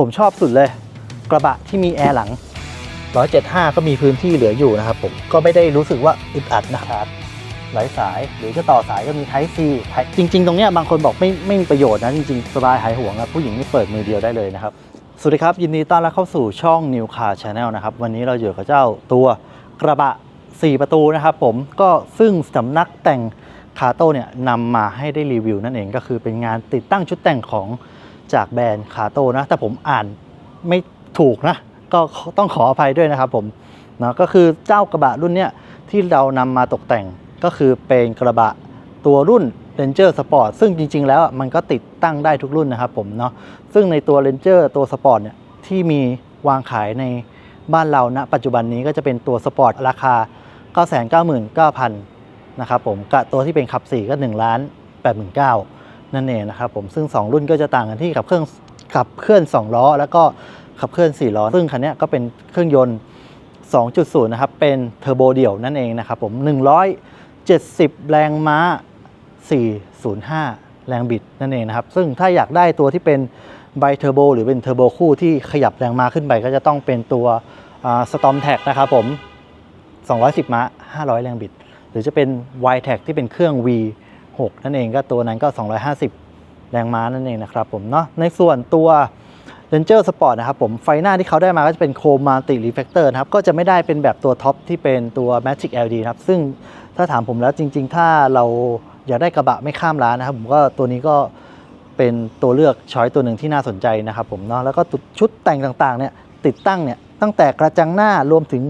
ผมชอบสุดเลย กระบะที่มีแอร์หลัง 175 ก็มีพื้นที่เหลืออยู่นะครับผมก็ไม่ได้รู้สึกว่าอึดอัดนะครับหลายสายหรือจะต่อสายก็มี Type C จริง ๆ ตรงเนี้ยบางคนบอกไม่ไม่มีประโยชน์นะ จริง ๆ สบายหายห่วงครับผู้หญิงนี่เปิดมือเดียวได้เลยนะครับ สวัสดีครับ ยินดีต้อนรับเข้าสู่ช่อง New Car Channel นะครับ วันนี้เราอยู่กับเจ้าตัวกระบะ 4 ประตูนะครับผมก็ซึ่งสำนักแต่งคาโต้เนี่ยนำมาให้ได้รีวิวนั่นเองก็คือเป็นงานติดตั้งชุดแต่งของ จากแบรนด์คาโต้นะแต่ผมอ่านไม่ถูกนะก็ต้องขออภัยด้วยนะครับผมเนาะก็คือเจ้ากระบะรุ่นเนี้ยที่เรานำมาตกแต่งก็คือเป็นกระบะตัวรุ่น Ranger Sport ซึ่งจริง ๆ แล้วมันก็ติดตั้งได้ทุกรุ่นนะครับผมเนาะซึ่งในตัว Ranger ตัว Sport เนี่ยที่มีวางขายในบ้านเราณปัจจุบันนี้ก็จะเป็นตัว Sport ราคา 999,000นะครับผมกับตัวที่เป็นขับ 4 ก็1ล้าน89,000 นั่นเองนะครับผมซึ่ง 2 รุ่นก็จะต่างกันที่ขับเครื่องขับเคลื่อน 2 ล้อ แล้วก็ขับเคลื่อน 4 ล้อ ซึ่งคันนี้ก็เป็นเครื่องยนต์ 2.0 นะครับ เป็นเทอร์โบเดี่ยวนั่นเองนะครับผม 170 แรงม้า 405 แรงบิดนั่นเองนะครับ ซึ่งถ้าอยากได้ตัวที่เป็นไบเทอร์โบหรือเป็นเทอร์โบคู่ที่ขยับแรงม้าขึ้นไป ก็จะต้องเป็นตัวสตอมแท็กนะครับผม 210 ม้า 500 แรงบิด หรือจะเป็น y t a c ที่เป็นเครื่อง V 6 นั่นเองก็ตัวนั้นก็ 250 แรงม้านั่นเองนะครับผมเนาะในส่วนตัว Ranger Sport นะครับผมไฟหน้าที่เขาได้มาก็จะเป็นโคมมัลติรีเฟกเตอร์นะครับก็จะไม่ได้เป็นแบบตัวท็อปที่เป็นตัว Magic LED นะครับซึ่งถ้าถามผมแล้วจริง ๆ ถ้าเราอยากได้กระบะไม่ข้ามร้านนะครับผมก็ตัวนี้ก็เป็นตัวเลือกช้อยตัวหนึ่งที่น่าสนใจนะครับผมเนาะแล้วก็ชุดแต่งต่างๆเนี่ยติดตั้งเนี่ยตั้งแต่กระจังหน้ารวมถึง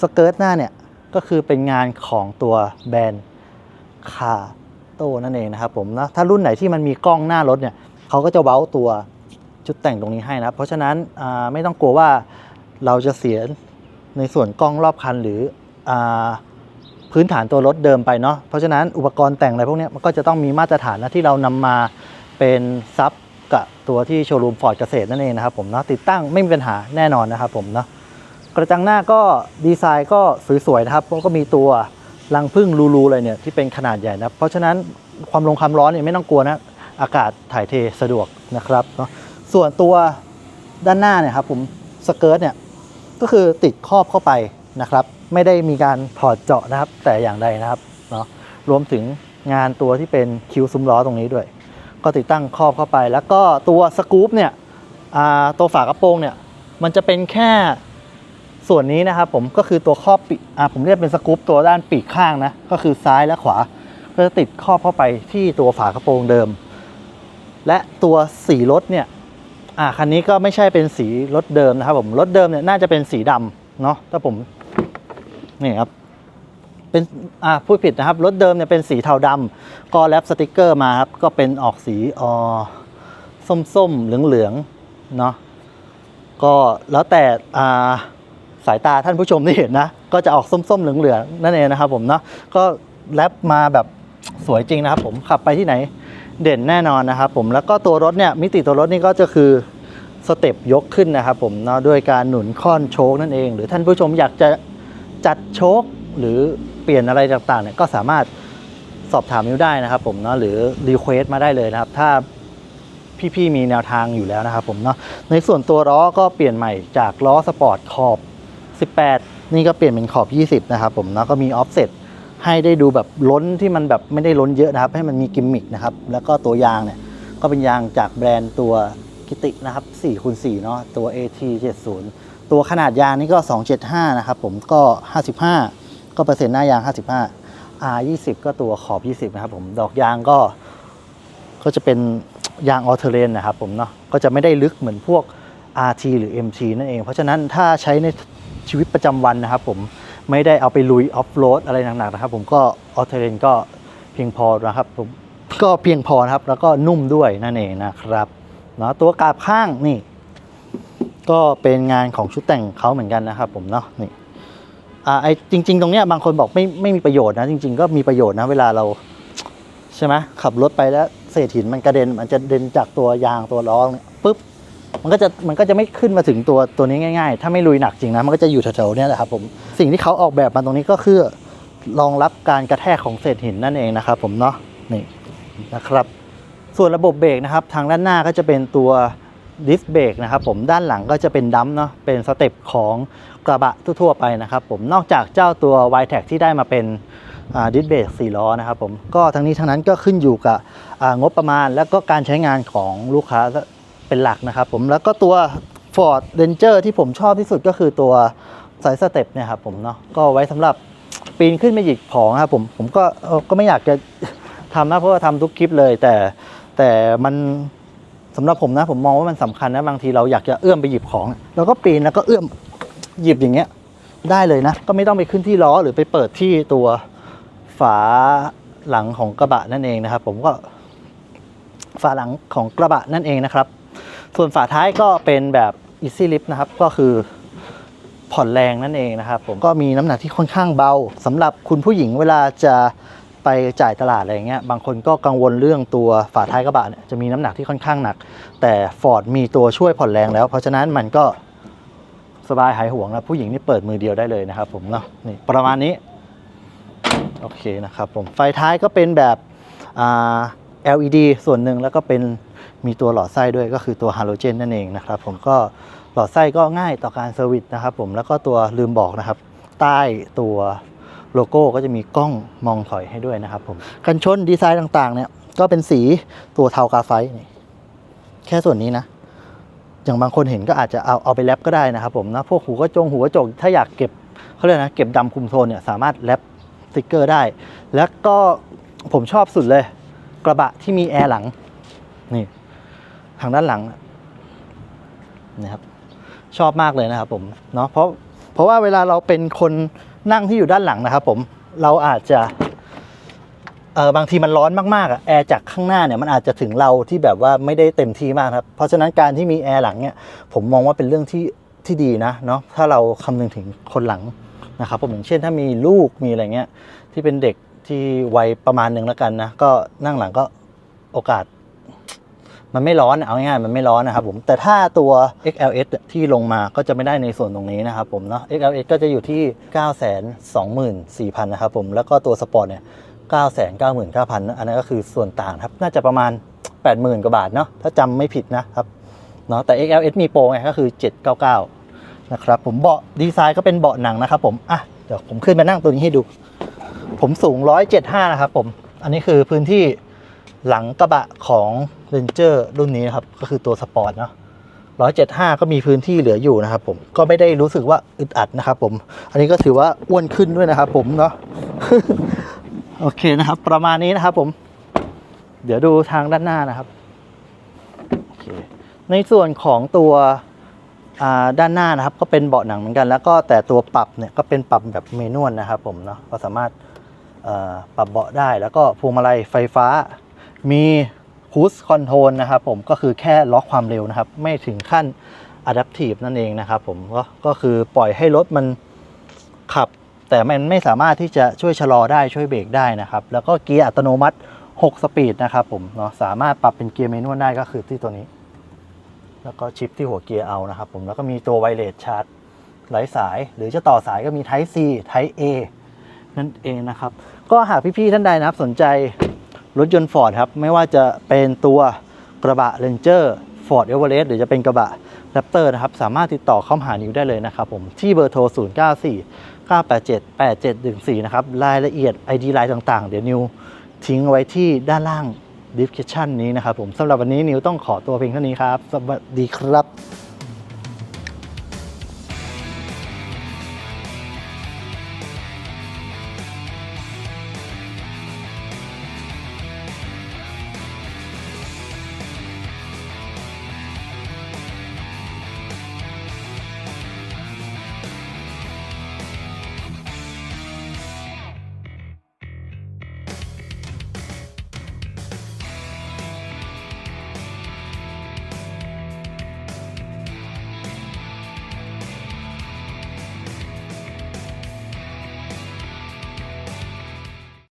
สเกิร์ตหน้าเนี่ยก็คือเป็นงานของตัวแบรนด์คา โตนั่นเองนะครับผมนะถ้ารุ่นไหนที่มันมีกล้องหน้ารถเนี่ยเขาก็จะเว้าตัวชุดแต่งตรงนี้ให้นะเพราะฉะนั้นไม่ต้องกลัวว่าเราจะเสียในส่วนกล้องรอบคันหรืออพื้นฐานตัวรถเดิมไปเนาะเพราะฉะนั้นอุปกรณ์แต่งอะไรพวกนี้มันก็จะต้องมีมาตรฐานนะที่เรานำมาเป็นซับกับตัวที่โชว์รูมฟอร์ดเกษตรนั่นเองนะครับผมเนาะติดตั้งไม่มีปัญหาแน่นอนนะครับผมเนาะกระจังหน้าก็ดีไซน์ก็สวยๆนะครับก็มีตัว รังพึ่งรูๆอะไรเนี่ยที่เป็นขนาดใหญ่นะเพราะฉะนั้นความลงความร้อนเนี่ยไม่ต้องกลัวนะอากาศถ่ายเทสะดวกนะครับเนาะส่วนตัวด้านหน้าเนี่ยครับผมสเกิร์ตเนี่ยก็คือติดครอบเข้าไปนะครับ ไม่ได้มีการถอดเจาะนะครับ แต่อย่างใดนะครับเนาะรวมถึงงานตัวที่เป็นคิวซุ้มล้อตรงนี้ด้วย ก็ติดตั้งครอบเข้าไป แล้วก็ตัวสกู๊ปเนี่ยตัวฝากระโปรงเนี่ยมันจะเป็นแค่ ส่วนนี้นะครับผมก็คือตัวครอบปีกอ่าผมเรียกเป็นสกู๊ปตัวด้านปีกข้างนะ ก็คือซ้ายและขวา ก็จะติดครอบเข้าไปที่ตัวฝากระโปรงเดิม และตัวสีรถเนี่ยอ่าคันนี้ก็ไม่ใช่เป็นสีรถเดิมนะครับผมรถเดิมเนี่ยน่าจะเป็นสีดำเนาะถ้าผมนี่ครับเป็นอ่าพูดผิดนะครับรถเดิมเนี่ยเป็นสีเทาดำก็แรปสติกเกอร์มาครับก็เป็นออกสีออส้มๆเหลืองๆเนาะก็แล้วแต่อ่าายตาท่านผู้ชมที่เห็นนะ ก็จะออกส้มๆเหลืองๆนั่นเองนะครับผมเนาะก็แรปมาแบบสวยจริงนะครับผมขับไปที่ไหนเด่นแน่นอนนะครับผมแล้วก็ตัวรถเนี่ยมิติตัวรถนี่ก็จะคือสเต็ปยกขึ้นนะครับผมเนาะด้วยการหนุนค้อนโชคนั่นเอง หรือท่านผู้ชมอยากจะจัดโชคหรือเปลี่ยนอะไรต่างๆเนี่ยก็สามารถสอบถามมิวได้นะครับผมเนาะหรือรีเควสมาได้เลยนะครับ ถ้าพี่ๆมีแนวทางอยู่แล้วนะครับผมเนาะในส่วนตัวล้อก็เปลี่ยนใหม่จากล้อสปอร์ตขอบ 18 นี่ก็เปลี่ยนเป็นขอบ 20 นะครับผมเนาะก็มีออฟเซ็ตให้ได้ดูแบบล้นที่มันแบบไม่ได้ล้นเยอะนะครับ ให้มันมีกิมมิคนะครับ แล้วก็ตัวยางเนี่ย ก็เป็นยางจากแบรนด์ตัวกิตินะครับ4คูณ4เนาะตัว AT 70ตัวขนาดยางนี่ก็ 275 นะครับผมก็ 55 ก็เปอร์เซ็นต์หน้ายาง 55 R 20ก็ตัวขอบ 20 นะครับผมดอกยางก็ ก็จะเป็นยางออเทเรนนะครับผมเนาะก็จะไม่ได้ลึกเหมือนพวก RT หรือ MT นั่นเอง เพราะฉะนั้นถ้าใช้ใน ชีวิตประจำวันนะครับผมไม่ได้เอาไปลุยออฟโรดอะไรหนักๆนะครับ ผมก็ออเทเรนก็เพียงพอนะครับผมก็เพียงพอครับ แล้วก็นุ่มด้วยนั่นเองนะครับเนาะตัวกาบข้างนี่ ก็เป็นงานของชุดแต่งเขาเหมือนกันนะครับ ผมเนาะนี่อ่าไอจริง ๆ ตรงเนี้ยบางคนบอกไม่ไม่มีประโยชน์นะ จริง ๆ ก็มีประโยชน์นะเวลาเราใช่ไหมขับรถไปแล้วเศษหินมันกระเด็นมันจะเด็นจากตัวยางตัวล้อเนี่ยปุ๊บ มันก็จะมันก็จะไม่ขึ้นมาถึงตัวตัวนี้ง่ายๆ ถ้าไม่ลุยหนักจริงนะ มันก็จะอยู่แถวๆเนี้ยแหละครับผม สิ่งที่เขาออกแบบมาตรงนี้ก็คือรองรับการกระแทกของเศษหินนั่นเองนะครับผมเนาะ นี่นะครับ ส่วนระบบเบรกนะครับ ทางด้านหน้าก็จะเป็นตัวดิสเบรกนะครับผม ด้านหลังก็จะเป็นดัมป์เนาะ เป็นสเต็ปของกระบะทั่วๆไปนะครับผม นอกจากเจ้าตัว y t e c ที่ได้มาเป็นดิสเบรก4ล้อนะครับผม ก็ทั้งนี้ทั้งนั้นก็ขึ้นอยู่กับงบประมาณแล้วก็การใช้งานของลูกค้า เป็นหลักนะครับผมแล้วก็ตัว Ford Ranger ที่ผมชอบที่สุดก็คือตัวสายสเต็ปเนี่ยครับผมเนาะก็ไว้สำหรับปีนขึ้นไปหยิบของครับผมผมก็เออก็ไม่อยากจะทำนะเพราะว่าทำทุกคลิปเลย แต่แต่มันสำหรับผมนะผมมองว่ามันสำคัญนะบางทีเราอยากจะเอื้อมไปหยิบของเราก็ปีนแล้วก็เอื้อมหยิบอย่างเงี้ยได้เลยนะ ก็ไม่ต้องไปขึ้นที่ล้อหรือไปเปิดที่ตัวฝาหลังของกระบะนั่นเองนะครับ ผมก็ฝาหลังของกระบะนั่นเองนะครับ ส่วนฝาท้ายก็เป็นแบบ easy lift นะครับ ก็คือผ่อนแรงนั่นเองนะครับ ผมก็มีน้ำหนักที่ค่อนข้างเบาสำหรับคุณผู้หญิงเวลาจะไปจ่ายตลาดอะไรเงี้ยบางคนก็กังวลเรื่องตัวฝาท้ายกระบะเนี่ยจะมีน้ำหนักที่ค่อนข้างหนัก แต่ Ford มีตัวช่วยผ่อนแรงแล้ว เพราะฉะนั้นมันก็สบายหายห่วงแล้วผู้หญิงนี่เปิดมือเดียวได้เลยนะครับ ผมเนาะนี่ประมาณนี้โอเคนะครับผมไฟท้ายก็เป็นแบบ LED ส่วนหนึ่งแล้วก็เป็น มีตัวหลอดไส้ด้วยก็คือตัวฮาโลเจนนั่นเองนะครับผมก็หลอดไส้ก็ง่ายต่อการเซอร์วิสนะครับผมแล้วก็ตัวลืมบอกนะครับ ใต้ตัวโลโก้ก็จะมีกล้องมองถอยให้ด้วยนะครับผมกันชนดีไซน์ต่างๆ เนี่ยก็เป็นสีตัวเทากาไฟนี่แค่ส่วนนี้นะ อย่างบางคนเห็นก็อาจจะเอาเอาไปแรปก็ได้นะครับผมนะพวกหูกระจงหูกระจกถ้าอยากเก็บเขาเรียกนะเก็บดำคุมโทนเนี่ยสามารถแรปสติกเกอร์ได้ แล้วก็ผมชอบสุดเลย กระบะที่มีแอร์หลังนี่ ทางด้านหลังนะครับชอบมากเลยนะครับผมเนาะเพราะเพราะว่าเวลาเราเป็นคนนั่งที่อยู่ด้านหลังนะครับผมเราอาจจะเออบางทีมันร้อนมากๆอะแอร์จากข้างหน้าเนี่ยมันอาจจะถึงเราที่แบบว่าไม่ได้เต็มที่มากครับเพราะฉะนั้นการที่มีแอร์หลังเนี่ยผมมองว่าเป็นเรื่องที่ที่ดีนะเนาะถ้าเราคำนึงถึงคนหลังนะครับผมอย่างเช่นถ้ามีลูกมีอะไรเงี้ยที่เป็นเด็กที่วัยประมาณหนึ่งแล้วกันนะก็นั่งหลังก็โอกาส มันไม่ร้อนเอาง่ายๆมันไม่ร้อนนะครับผมแต่ถ้าตัว XLS ที่ลงมาก็จะไม่ได้ในส่วนตรงนี้นะครับผมเนาะ XLS ก็จะอยู่ที่ 924,000นะครับผมแล้วก็ตัวสปอร์ตเนี่ย999,000 อันนั้นก็คือส่วนต่างครับ น่าจะประมาณ 80,000 กว่าบาทเนาะถ้าจำไม่ผิดนะครับเนาะแต่ XLS มีโปรไงก็คือ 799 นะครับผมเบาะดีไซน์ก็เป็นเบาะหนังนะครับผมอะเดี๋ยวผมขึ้นมานั่งตัวนี้ให้ดู ผมสูง 175 นะครับผม อันนี้คือพื้นที่หลังกระบะของ Ranger รุ่นนี้นะครับ ก็คือตัวสปอร์ตเนาะ175ก็มีพื้นที่เหลืออยู่นะครับผมก็ไม่ได้รู้สึกว่าอึดอัดนะครับผม อันนี้ก็ถือว่าอ้วนขึ้นด้วยนะครับผมเนาะโอเคนะครับ ประมาณนี้นะครับผม เดี๋ยวดูทางด้านหน้านะครับโอเคในส่วนของตัวด้านหน้านะครับ ก็เป็นเบาะหนังเหมือนกัน แล้วก็แต่ตัวปรับเนี่ยก็เป็นปรับแบบเมนวลนะครับผมเนาะก็สามารถปรับเบาะได้แล้วก็พวงมาลัยไฟฟ้ามี คูสคอนโทรลนะครับผมก็คือแค่ล็อกความเร็วนะครับ ไม่ถึงขั้น Adaptive นั่นเองนะครับผมก็ก็คือปล่อยให้รถมันขับ แต่มันไม่สามารถที่จะช่วยชะลอได้ช่วยเบรกได้นะครับ แล้วก็เกียร์อัตโนมัติ 6 สปีดนะครับผมเนาะสามารถปรับเป็นเกียร์เมนวลได้ก็คือที่ตัวนี้ แล้วก็ชิปที่หัวเกียร์เอานะครับผมแล้วก็มีตัวไวเลสชาร์จไร้สาย หรือจะต่อสายก็มี Type C Type A นั่นเองนะครับ ก็หากพี่ๆท่านใดนะครับสนใจ รถยนต์ Ford ครับ ไม่ว่าจะเป็นตัวกระบะ Ranger Ford Everest หรือจะเป็นกระบะ Raptor นะครับ สามารถติดต่อเข้ามาหานิวได้เลยนะครับผมที่เบอร์โทร 094 987 8714 นะครับ รายละเอียด ID ไลน์ต่างๆ เดี๋ยวนิวทิ้งไว้ที่ด้านล่าง description นี้นะครับผมสำหรับวันนี้นิวต้องขอตัวเพียงเท่านี้ครับ สวัสดีครับ